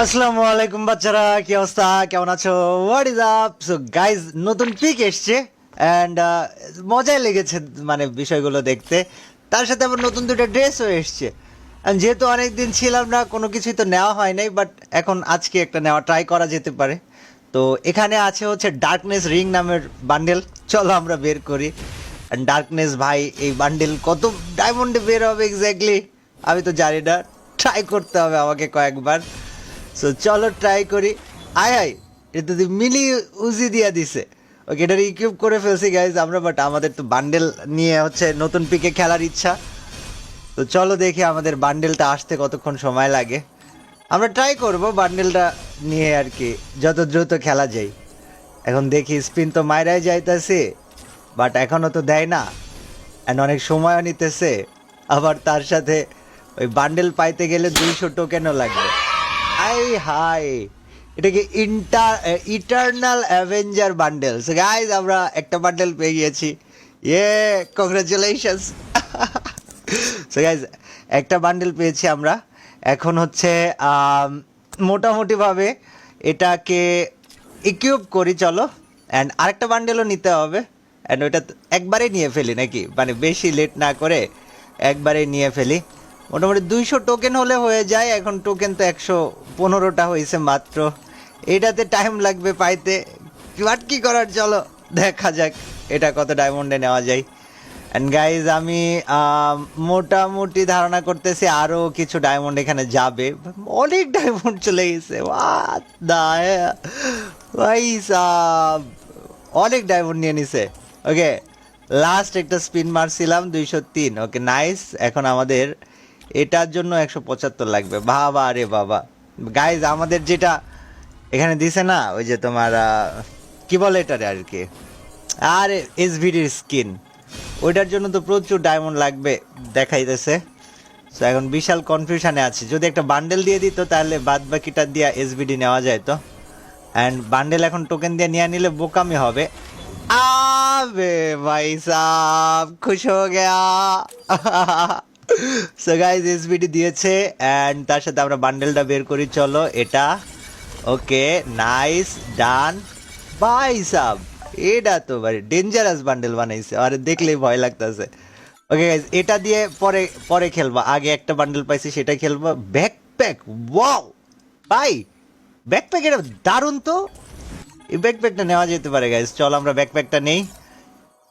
আসসালামু আলাইকুম বাচ্চারা, কি অবস্থা? কেমন আছো? What is up so guys নতুন পিক এসছে অ্যান্ড মজাই লেগেছে মানে বিষয়গুলো দেখতে। তার সাথে আবার নতুন দুটো ড্রেসও এসছে। যেহেতু অনেকদিন ছিলাম না, কোনো কিছুই তো নেওয়া হয় নাই বাট এখন আজকে একটা নেওয়া ট্রাই করা যেতে পারে। তো, এখানে আছে হচ্ছে ডার্কনেস রিং নামের বান্ডেল চলো আমরা বের করি। ডার্কনেস ভাই, এই বান্ডেল কত ডায়মন্ডে বের হবে এক্স্যাক্টলি আমি তো জানি না। ট্রাই করতে হবে আমাকে কয়েকবার। সো চলো ট্রাই করি। আয় আয়, এটা তো মিলি উজি দিয়া দিছে। ওকে এটা ইকুইপ করে ফেলছি গাইজ আমরা বাট আমাদের তো বান্ডেল নিয়ে হচ্ছে নতুন পিকে খেলার ইচ্ছা। তো চলো দেখি আমাদের বান্ডেলটা আসতে কতক্ষণ সময় লাগে। আমরা ট্রাই করব বান্ডেলটা নিয়ে আর কি, যত দ্রুত খেলা যায়। এখন দেখি স্পিন তো মাইরাই যাইতেছে বাট এখনও তো দেয় না। অ্যান্ড অনেক সময়ও নিতেছে, আবার তার সাথে ওই বান্ডেল পাইতে গেলে দুইশো টোকেনও লাগবে। আই হাই। এটাকে inter eternal avenger bundle guys আমরা একটা বান্ডেল পেয়ে গিয়েছি ইয়ে কংগ্রাচুলেশনস সো গাইজ একটা বান্ডেল পেয়েছি আমরা। এখন হচ্ছে মোটামুটিভাবে এটাকে ইকুইপ করি, চলো। অ্যান্ড আরেকটা বান্ডেলও নিতে হবে। অ্যান্ড ওইটা একবারে নিয়ে ফেলি নাকি? মানে বেশি লেট না করে একবারে নিয়ে ফেলি। মোটামুটি দুইশো টোকেন হলে হয়ে যায়। এখন টোকেন তো একশো পনেরোটা হয়েছে মাত্র। এটাতে টাইম লাগবে পাইতে। বাট কি করার, চলো, দেখা যাক এটা কত ডায়মন্ডে নেওয়া যায়। অ্যান্ড গাইজ আমি মোটামুটি ধারণা করতেছি আরও কিছু ডায়মন্ড এখানে যাবে। অনেক ডায়মন্ড চলে গেছে। অনেক ডায়মন্ড নিয়ে নিছে। ওকে লাস্ট একটা স্পিন মারছিলাম, দুইশো তিন। ওকে নাইস এখন আমাদের এটার জন্য একশো পঁচাত্তর লাগবে। বাবা রে বাবা। গাইজ আমাদের যেটা এখানে দিছে না, ওই যে তোমার কি বলে এটারে আর কি? আর এসভিডির স্কিন ওইটার জন্য তো প্রচুর ডায়মন্ড লাগবে, দেখাইতেছে। তো এখন বিশাল কনফিউশনে আছে। যদি একটা বান্ডেল দিয়ে দিত, তাহলে বাদ বাকিটা দিয়ে এসবিডি নেওয়া যায় তো অ্যান্ড বান্ডেল এখন টোকেন দিয়ে নিয়ে নিলে বোকামি হবে। আবে ভাই সাব, খুশ হো গেয়া। সো গাইজ এসবিডি দিয়েছে অ্যান্ড তার সাথে আমরা বান্ডেলটা বের করি, চলো, এটা, ওকে নাইস ডান বাই সাব এটা তো ভাই ডেঞ্জারাস বান্ডেল বানাইছে, আরে দেখলেই ভয় লাগতেছে। ওকে গাইজ এটা দিয়ে পরে পরে খেলব, আগে একটা বান্ডেল পাইছি, সেটা খেলব ব্যাকপ্যাক ওয়াও ভাই ব্যাকপ্যাক এটা দারুণ তো। এই ব্যাকপ্যাকটা নেওয়া যেতে পারে গাইজ চল আমরা ব্যাকপ্যাকটা নেই।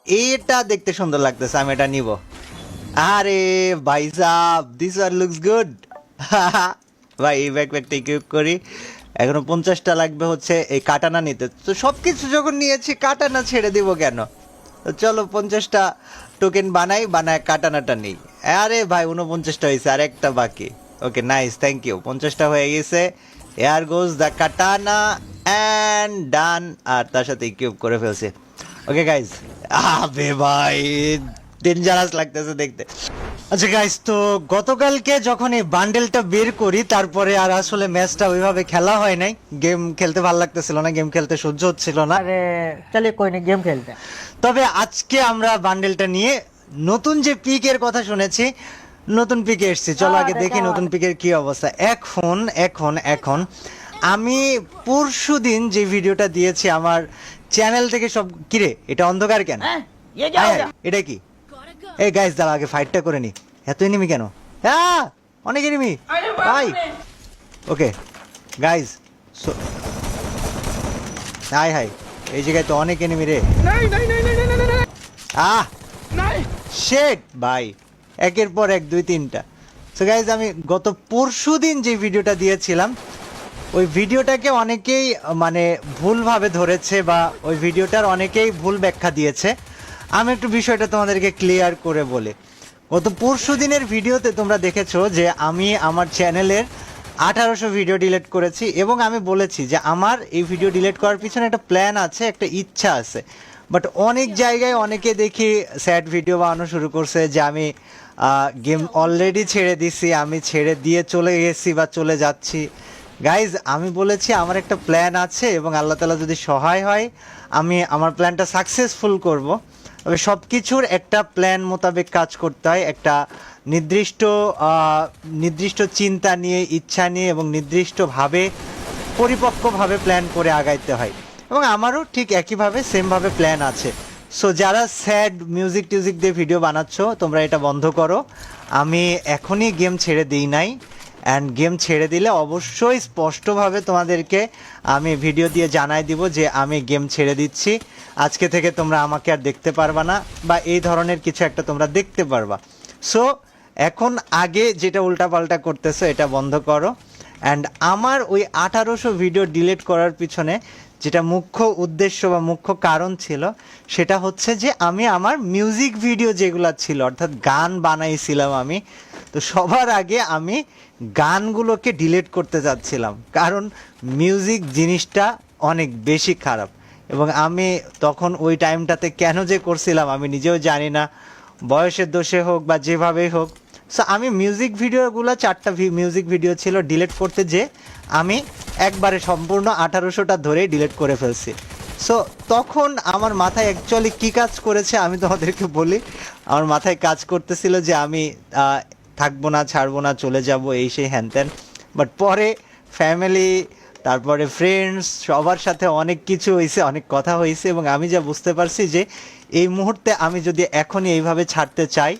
এটা দেখতে সুন্দর লাগতেছে, আমি এটা নিব। আরে ভাই সাব দিস ওয়ান লুকস গুড ভাই, এই ব্যাকপ্যাকটা ইকুইপ করি। এখনও পঞ্চাশটা লাগবে হচ্ছে এই কাটানা নিতে। তো সব কিছু যখন নিয়েছি, কাটানা ছেড়ে দিব কেন? তো চলো পঞ্চাশটা টোকেন বানাই, বানায় কাটানাটা নেই। আরে ভাই উনপঞ্চাশটা হয়েছে, আর একটা বাকি। ওকে নাইস থ্যাংক ইউ পঞ্চাশটা হয়ে গেছে। Air goes the katana and done আর তার সাথে ইকুইপ করে ফেলছে। ওকে গাইজ আবে ভাই ডেঞ্জারাস লাগতেছে দেখতে। আচ্ছা গাইস তো গতকালকে যখন এই বান্ডেলটা বের করি তারপরে আর আসলে ম্যাচটা ওইভাবে খেলা হয় নাই। গেম খেলতে ভালো লাগতেছিল না গেম খেলতে সহ্য হচ্ছিল না। আরে চলে কই না গেম খেলতে। তবে আজকে আমরা বান্ডেলটা নিয়ে নতুন যে পিকের কথা শুনেছি নতুন পিকে এসেছি। চলো হ্যাঁ, আগে দেখি নতুন পিকের কি অবস্থা। এখন এখন এখন আমি পরশু দিন যে ভিডিওটা দিয়েছি আমার চ্যানেল থেকে সব কিরে এটা অন্ধকার কেন? হ্যাঁ, হ্যাঁ, এটা কি? এই গাইস দাঁড়া আগে ফাইটটা করে নি। এত এনিমি কেন? হ্যাঁ অনেক এনিমি ভাই। ওকে গাইস হাই হাই এই জায়গায় তো অনেক এনিমি রে। আহ শেট ভাই। একের পর এক দুই তিনটা। সো গাইজ আমি গত পরশু দিন যে ভিডিওটা দিয়েছিলাম ওই ভিডিওটাকে অনেকেই মানে ভুলভাবে ধরেছে বা ওই ভিডিওটার অনেকেই ভুল ব্যাখ্যা দিয়েছে। আমি একটু বিষয়টা তোমাদেরকে ক্লিয়ার করে বলি। গত পরশু দিনের ভিডিওতে তোমরা দেখেছ যে আমি আমার চ্যানেলের আঠারোশো ভিডিও ডিলিট করেছি এবং আমি বলেছি যে আমার এই ভিডিও ডিলিট করার পিছনে একটা প্ল্যান আছে, একটা ইচ্ছা আছে। বাট অনেক জায়গায় অনেকে দেখি স্যাড ভিডিও বানানো শুরু করছে যে আমি গেম অলরেডি ছেড়ে দিছি, আমি ছেড়ে দিয়ে চলে গেছি বা চলে যাচ্ছি। গাইজ আমি বলেছি আমার একটা প্ল্যান আছে এবং আল্লাহ তালা যদি সহায় হয়, আমি আমার প্ল্যানটা সাকসেসফুল করব। তবে সব কিছুর একটা প্ল্যান মোতাবেক কাজ করতে হয়, একটা নির্দিষ্ট নির্দিষ্ট চিন্তা নিয়ে, ইচ্ছা নিয়ে এবং নির্দিষ্টভাবে, পরিপক্কভাবে প্ল্যান করে আগাইতে হয়। এবং আমারও ঠিক একইভাবে সেমভাবে প্ল্যান আছে। সো যারা স্যাড মিউজিক টিউজিক দিয়ে ভিডিও বানাচ্ছ, তোমরা এটা বন্ধ করো। আমি এখনই গেম ছেড়ে দিই নাই। অ্যান্ড গেম ছেড়ে দিলে অবশ্যই স্পষ্টভাবে তোমাদেরকে আমি ভিডিও দিয়ে জানাই দিব যে আমি গেম ছেড়ে দিচ্ছি। আজকে থেকে তোমরা আমাকে আর দেখতে পারবা না বা এই ধরনের কিছু একটা তোমরা দেখতে পারবা। সো এখন আগে যেটা উল্টাপাল্টা করতেছো এটা বন্ধ করো। অ্যান্ড আমার ওই আঠারোশো ভিডিও ডিলিট করার পিছনে যেটা মুখ্য উদ্দেশ্য বা মুখ্য কারণ ছিল, সেটা হচ্ছে যে আমি আমার মিউজিক ভিডিও যেগুলো ছিল, অর্থাৎ গান বানাইছিলাম আমি, তো সবার আগে আমি গানগুলোকে ডিলেট করতে চাচ্ছিলাম কারণ মিউজিক জিনিসটা অনেক বেশি খারাপ। এবং আমি তখন ওই টাইমটাতে কেন যে করছিলাম আমি নিজেও জানি না, বয়সের দোষে হোক বা যেভাবেই হোক। সো আমি মিউজিক ভিডিওগুলো চারটা মিউজিক ভিডিও ছিল ডিলেট করতে যে আমি একবারে সম্পূর্ণ আঠারোশোটা ধরেই ডিলেট করে ফেলছি। সো তখন আমার মাথায় অ্যাকচুয়ালি কী কাজ করেছে আমি তোমাদেরকে বলি। আমার মাথায় কাজ করতেছিল যে আমি থাকব না, ছাড়বো না, চলে যাব, এই সেই হ্যান ত্যান। বাট পরে ফ্যামিলি তারপরে ফ্রেন্ডস সবার সাথে অনেক কিছু হয়েছে অনেক কথা হয়েছে এবং আমি যা বুঝতে পারছি যে এই মুহূর্তে আমি যদি এখনই এইভাবে ছাড়তে চাই,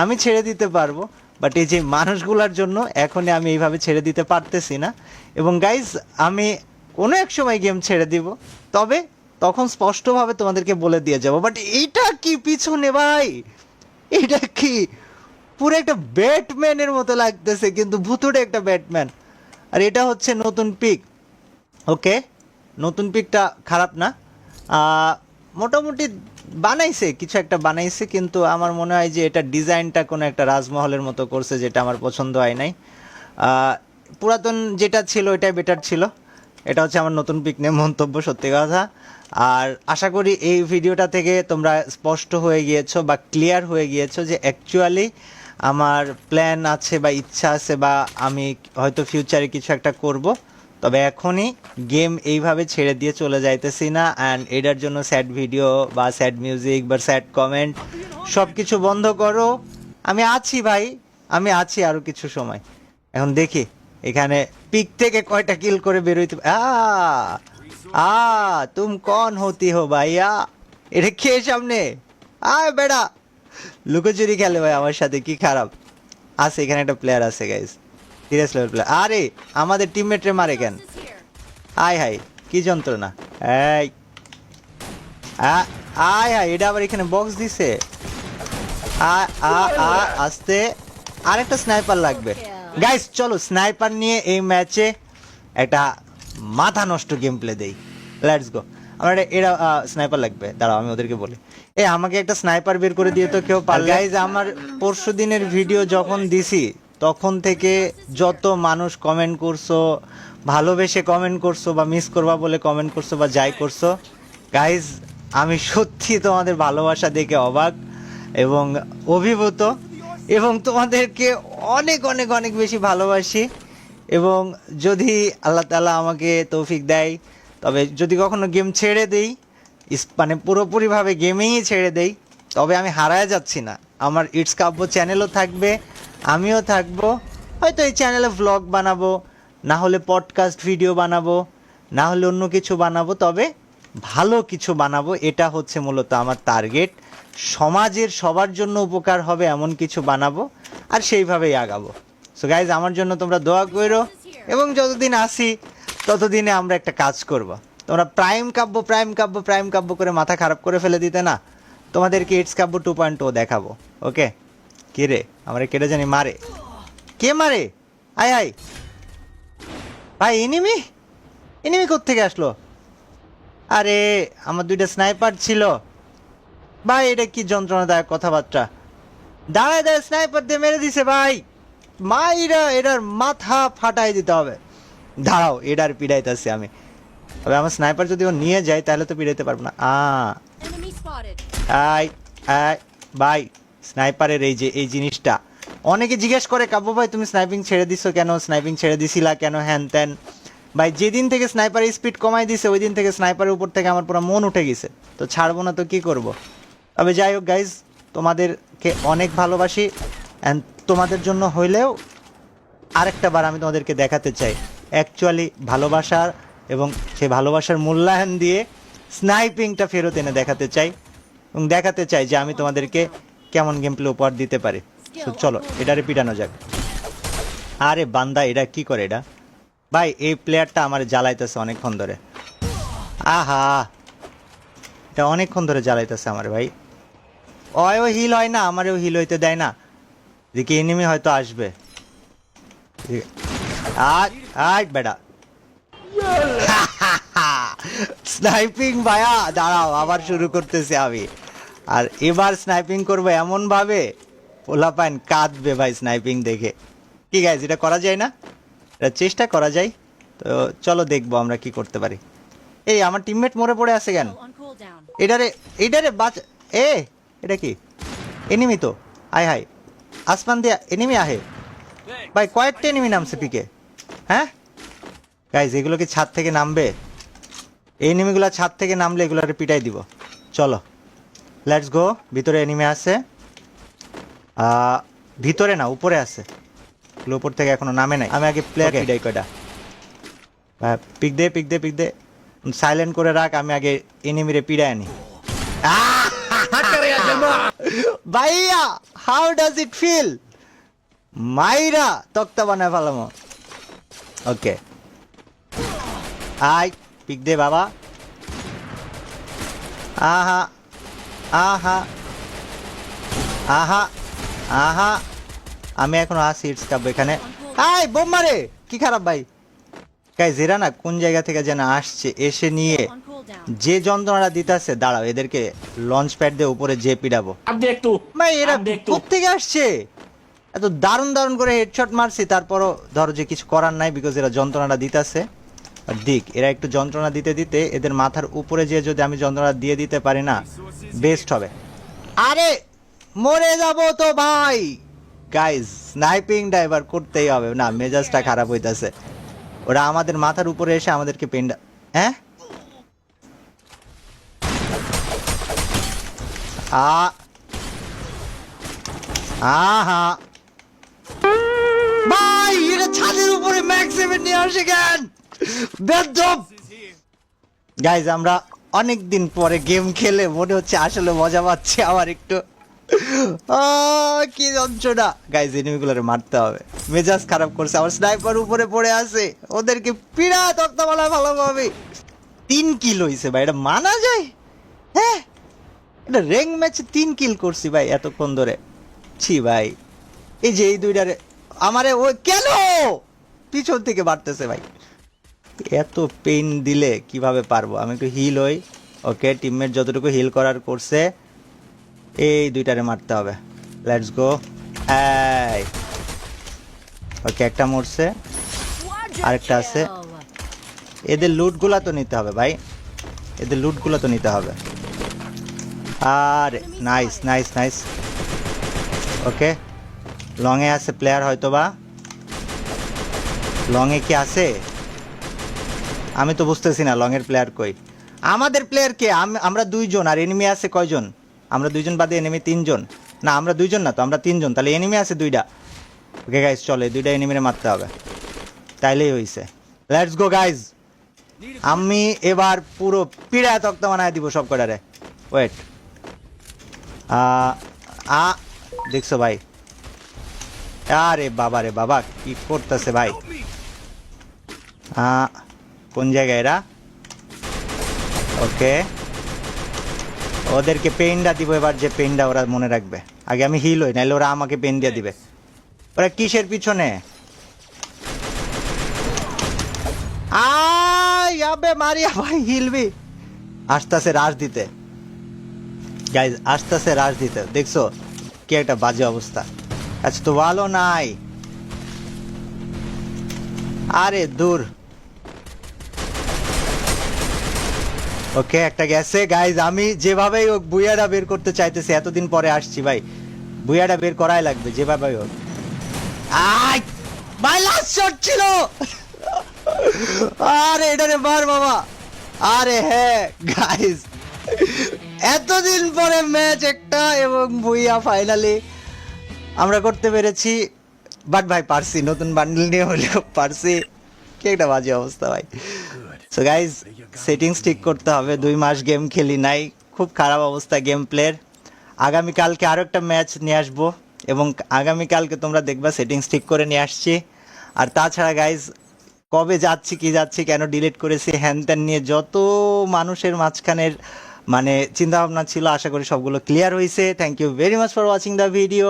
আমি ছেড়ে দিতে পারব। বাট এই যে মানুষগুলোর জন্য এখনই আমি এইভাবে ছেড়ে দিতে পারতেছি না। এবং গাইজ আমি কোনো এক সময় গেম ছেড়ে দিব, তবে তখন স্পষ্টভাবে তোমাদেরকে বলে দিয়ে যাব। বাট এইটা কি পিছনে ভাই? এটা কি? পুরো একটা ব্যাটম্যানের মতো লাগতেছে, কিন্তু ভুতুড়ে একটা ব্যাটম্যান। আর এটা হচ্ছে নতুন পিক। ওকে? নতুন পিকটা খারাপ না। মোটামুটি বানাইছে, কিছু একটা বানাইছে, কিন্তু আমার মনে হয় যে এটা ডিজাইনটা কোনো একটা রাজমহলের মতো করছে, যেটা আমার পছন্দ হয় নাই। পুরাতন যেটা ছিল এটাই বেটার ছিল। এটা হচ্ছে আমার নতুন পিক নিয়ে মন্তব্য, সত্যি কথা। আর আশা করি এই ভিডিওটা থেকে তোমরা স্পষ্ট হয়ে গিয়েছো বা ক্লিয়ার হয়ে গিয়েছো যে অ্যাকচুয়ালি আমার প্ল্যান আছে বা ইচ্ছা আছে বা আমি হয়তো ফিউচারে কিছু একটা করব, তবে এখনই গেম এইভাবে ছেড়ে দিয়ে চলে যাইতেছি না অ্যান্ড এটার জন্য স্যাড ভিডিও বা স্যাড মিউজিক বা স্যাড কমেন্ট সব কিছু বন্ধ করো। আমি আছি ভাই, আমি আছি আরও কিছু সময়। এখন দেখি, এখানে পিক থেকে কয়টা কিল করে বেরোইতে আ তুম কন হতি হো ভাইয়া? এটা খেয়ে সামনে? আয় বেড়া! লুকোচুরি খেলে ভাই আমার সাথে, কি খারাপ? আছে, এখানে একটা প্লেয়ার আছে গাইস সিরিয়াস লেভেল প্লেয়ার আরে, আমাদের টিমমেটরে মারে কেন? আয় হাই কি যন্ত্রণা। এই। আয় হাই এটা আবার এখানে বক্স দিছে। আ আ আ, আস্তে। আরেকটা স্নাইপার লাগবে। গাইস চলো স্নাইপার নিয়ে এই ম্যাচে একটা মাথা নষ্ট গেম প্লে দেই। লেটস গো আমার এটা স্নাইপার লাগবে। দাঁড়াও, আমি ওদেরকে বলি। এ, আমাকে একটা স্নাইপার বের করে দিয়ে তো কেউ পার গাইজ আমার পরশু দিনের ভিডিও যখন দিছি, তখন থেকে যত মানুষ কমেন্ট করছ, ভালোবেসে কমেন্ট করছ বা মিস করবা বলে কমেন্ট করছ বা যাই করছ গাইজ আমি সত্যি তোমাদের ভালোবাসা দেখে অবাক এবং অভিভূত এবং তোমাদেরকে অনেক অনেক অনেক বেশি ভালোবাসি এবং যদি আল্লাহ তালা আমাকে তৌফিক দেয়, তবে যদি কখনো গেম ছেড়ে দেই মানে পুরোপুরিভাবে গেমেই ছেড়ে দেই। তবে আমি হারায় যাচ্ছি না। আমার ইটস কাব্য চ্যানেলও থাকবে, আমিও থাকব। হয়তো এই চ্যানেলে ভ্লগ বানাবো, না হলে পডকাস্ট ভিডিও বানাবো, না হলে অন্য কিছু বানাবো, তবে ভালো কিছু বানাবো, এটা হচ্ছে মূলত আমার টার্গেট সমাজের সবার জন্য উপকার হবে এমন কিছু বানাবো, আর সেইভাবেই আগাবো। সো গাইজ আমার জন্য তোমরা দোয়া করো, এবং যতদিন আসি, ততদিনে আমরা একটা কাজ করব। তোমরা prime Kabya prime Kabya prime Kabya করে মাথা খারাপ করে ফেলে দিতে না। তোমাদেরকে ইটস কাব্য টু পয়েন্ট ও দেখাবো ওকে কে রে? আমরা কেটে জানি মারে। কে মারে? আয় আয়। ভাই, এনিমি? এনিমি থেকে আসলো? আরে, আমার দুইটা স্নাইপার ছিল। ভাই, এটা কি যন্ত্রণাদায়ক কথাবার্তা। দাঁড়ায় দাঁড়ায় স্নাইপার দিয়ে মেরে দিছে, ভাই। মাইরা, এটার মাথা ফাটাই দিতে হবে। দাঁড়াও, এটার পিড়াইতেছি আমি। তবে আমার স্নাইপার যদি ও নিয়ে যায় তাহলে তো পিড়াইতে পারব না। আই আই ভাই স্নাইপারের এই যে এই জিনিসটা। অনেকে জিজ্ঞেস করে কাব্য ভাই তুমি স্নাইপিং ছেড়ে দিছো কেন? স্নাইপিং ছেড়ে দিছিলা কেন? হ্যান ত্যান। ভাই যেদিন থেকে স্নাইপারের স্পিড কমাই দিছে ওই দিন থেকে স্নাইপারের উপর থেকে আমার পুরো মন উঠে গেছে। তো ছাড়বো না তো কি করব? তবে যাই হোক গাইজ তোমাদেরকে অনেক ভালোবাসি। অ্যান্ড তোমাদের জন্য হইলেও আরেকটা বার আমি তোমাদেরকে দেখাতে চাই। অ্যাকচুয়ালি ভালোবাসার এবং সে ভালোবাসার মূল্যায়ন দিয়ে স্নাইপিংটা ফেরত এনে দেখাতে চাই এবং দেখাতে চাই যে আমি তোমাদেরকে কেমন গেম প্লে উপহার দিতে পারি। So, চলো এটারে পিটানো যাক। আরে বান্দা এটা কি করে এটা? ভাই এই প্লেয়ারটা আমার জ্বালাইতেছে অনেকক্ষণ ধরে। আহা! এটা অনেকক্ষণ ধরে জ্বালাইতেছে আমার ভাই। অয়ও হিল হয় না আমারও হিল হইতে দেয় না। এদিকে এনিমি হয়তো আসবে। আজ আজ বেটা। স্নাইপিং ভাইয়া দাঁড়াও আবার শুরু করতেছি আমি। আর এবার স্নাইপিং করব এমন ভাবে পোলা পাইন কাঁদবে ভাই স্নাইপিং দেখে। কি গাইজ এটা করা যায় না? এটা চেষ্টা করা যায়। তো চলো দেখব আমরা কি করতে পারি। এই আমার টিমমেট মরে পড়ে আছে কেন. এটারে এটারে বাচ এ এটা কি? এনিমি তো। আয় হাই আসমান দিয়া এনিমি আহে। ভাই কয়েকটা এনিমি নামছে পিকে। হ্যাঁ? গাইজ এগুলো কি ছাদ থেকে নামবে? এই এনিমিগুলো ছাদ থেকে নামলে এগুলোরে পিটাই দিব। চলো লেটস গো ভিতরে এনিমি আছে। ভিতরে না উপরে আছে। উপর থেকে এখনও নামে নাই। আমি আগে প্লেয়ার পিটাই কয়টা? পিক দে পিক দে পিক দে। সাইলেন্ট করে রাখ আমি আগে এনিমিরে পিড়ায় আনি। ভাইয়া হাউ ডাজ ইট ফিল মাইরা তক্তা বানায় ফেলামো। ওকে আই পিক দে বাবা আহা আহা আহা আহা আমি এখন আসি ইটস কাপ এখানে। আয় বোম মারে! কি খারাপ ভাই। গাইজ এরা না কোন জায়গা থেকে যেন আসছে এসে নিয়ে যে যন্ত্রণাটা দিতেছে দাঁড়াও এদেরকে লঞ্চ প্যাড দিয়ে উপরে যে পিডাবো একটু ভাই এরা থেকে আসছে? এত দারুণ দারুণ করে হেডশট মারছি তারপরও ধরো যে কিছু করার নাই বিকজ এরা যন্ত্রণাটা দিতেছে। দিক। এরা একটু যন্ত্রণা দিতে দিতে এদের মাথার উপরে যে যদি আমি যন্ত্রণা দিয়ে দিতে পারি না বেস্ট হবে। আরে, মরে যাব তো ভাই। গাইজ স্নাইপিং ড্রাইভার করতেই হবে। না, মেজাজটা খারাপ হইতাছে। ওরা আমাদের মাথার উপরে এসে আমাদেরকে পেন্ডা হ্যাঁ? আ। আহা। ভাই এটা ছাদের উপরে ম্যাক্স সেভেন নিয়ে আসে কেন? গাইজ আমরা অনেক দিন পরে গেম খেলে মনে হচ্ছে আসলে মজা পাচ্ছি আমার একটু। কি যন্ত্রণা। গাইজ এনিমিগুলোরে মারতে হবে। মেজাজ খারাপ করছে আমার স্নাইপার উপরে পড়ে আছে। ওদেরকে পিড়া তক্তামালা ভালোভাবে। তিন কিল হইছে ভাই, এটা মানা যায়? হ্যাঁ? এটা র্যাঙ্ক ম্যাচে তিন কিল করছি ভাই এতক্ষণ ধরে। ছি ভাই, এই যে এই দুইটারে, আমারে ও কেন? পিছন থেকে বাড়তেছে ভাই। এত পেইন দিলে কীভাবে পারব? আমি একটু হিল হই ওকে টিমমেট যতটুকু হিল করার করছে, এই দুইটারে মারতে হবে। লেটস গো এই। ওকে একটা মরছে, আরেকটা আছে। এদের লুটগুলা তো নিতে হবে ভাই। এদের লুটগুলো তো নিতে হবে। আর নাইস নাইস নাইস ওকে লংয়ে আছে প্লেয়ার হয়তো বা লংয়ে কি আছে? আমি তো বুঝতেছি না লংয়ের প্লেয়ার কই। আমাদের প্লেয়ার কে? আমরা দুইজন আর এনিমি আছে কয়জন? আমরা দুইজন বাদে এনিমি তিনজন। না আমরা দুইজন না তো আমরা তিনজন। তাহলে এনিমি আছে দুইটা। ওকে গাইজ চলে দুইটা এনিমিরে মারতে হবে। তাইলেই হইছে। লেটস গো গাইজ আমি এবার পুরো পিড়া তক্তা বানায় দিব সব কটারে ওয়েট আ দেখছ ভাই? আরে বাবা রে বাবা কি করতেছে ভাই? আ, কোন জায়গায় এরা? ওকে। ওদেরকে পেনটা দিব এবার যে পেনটা ওরা মনে রাখবে। আগে আমি হিল হই নাহলে ওরা আমাকে পেন দিয়ে দিবে। ওরা কিসের পিছনে? আবে মারিয়া ভাই হিলবি আসতেছে রাশ দিতে। গাইজ আসতেছে রাশ দিতে। দেখছ কি একটা বাজে অবস্থা। আচ্ছা তো ভালো নাই। আরে দূর। ওকে, একটা গেছে। গাইজ আমি যেভাবেই হোক বুইয়াটা বের করতে চাইতেছি, এতদিন পরে আসছি ভাই। বুইয়াটা বের করাই লাগবে, যেভাবেই হোক। আয়! ভাই লাস্ট শট ছিল! আরে এটারে মার বাবা। আরে হ্যাঁ গাইস এতদিন পরে ম্যাচ একটা এবং ভুইয়া ফাইনালি আমরা করতে পেরেছি। বাট ভাই, পারছি, নতুন বান্ডেল নিয়ে হলেও পারছি। কি একটা বাজে অবস্থা ভাই। সো গাইজ সেটিংস ঠিক করতে হবে। দুই মাস গেম খেলি নাই। খুব খারাপ অবস্থা গেম প্লের আগামীকালকে আরও একটা ম্যাচ নিয়ে আসব এবং আগামীকালকে তোমরা দেখবা সেটিংস ঠিক করে নিয়ে আসছি। আর তাছাড়া গাইজ কবে যাচ্ছি কি যাচ্ছি কেন ডিলিট করেছি হ্যান ত্যান নিয়ে যত মানুষের মাঝখানের মানে চিন্তাভাবনা ছিল আশা করি সবগুলো ক্লিয়ার হয়েছে thank you very much for watching the video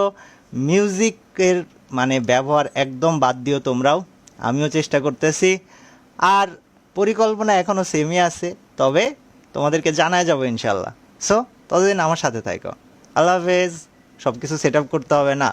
মিউজিকের মানে ব্যবহার একদম বাদ দিও তোমরাও। আমিও চেষ্টা করতেছি। আর পরিকল্পনা এখনও সেমই আছে, তবে তোমাদেরকে জানায় যাব ইনশাল্লাহ। সো ততদিন আমার সাথে থাকো আল্লাহ হাফেজ সব কিছু সেট আপ করতে হবে না।